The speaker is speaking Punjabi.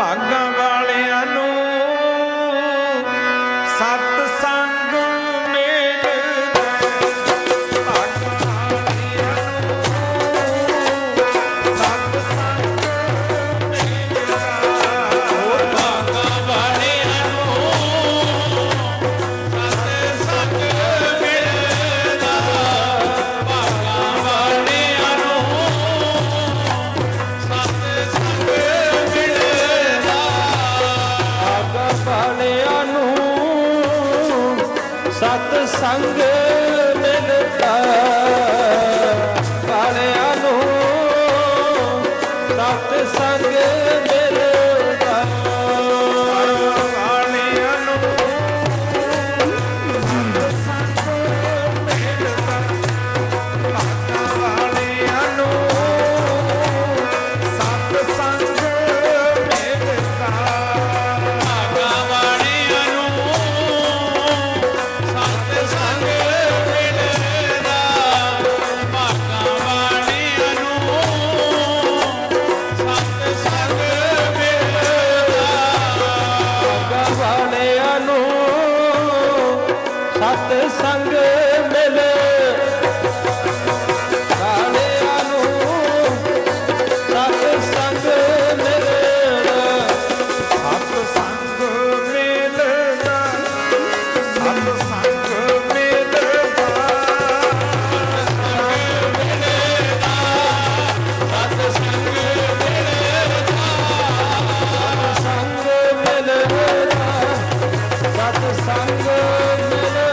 榜啊！ਸਤ ਸੰਗ ਸਿਆਣਿਆਂ ਨੂੰ ਸਤ ਸੰਗ ਮਿਲੇ। संग मिल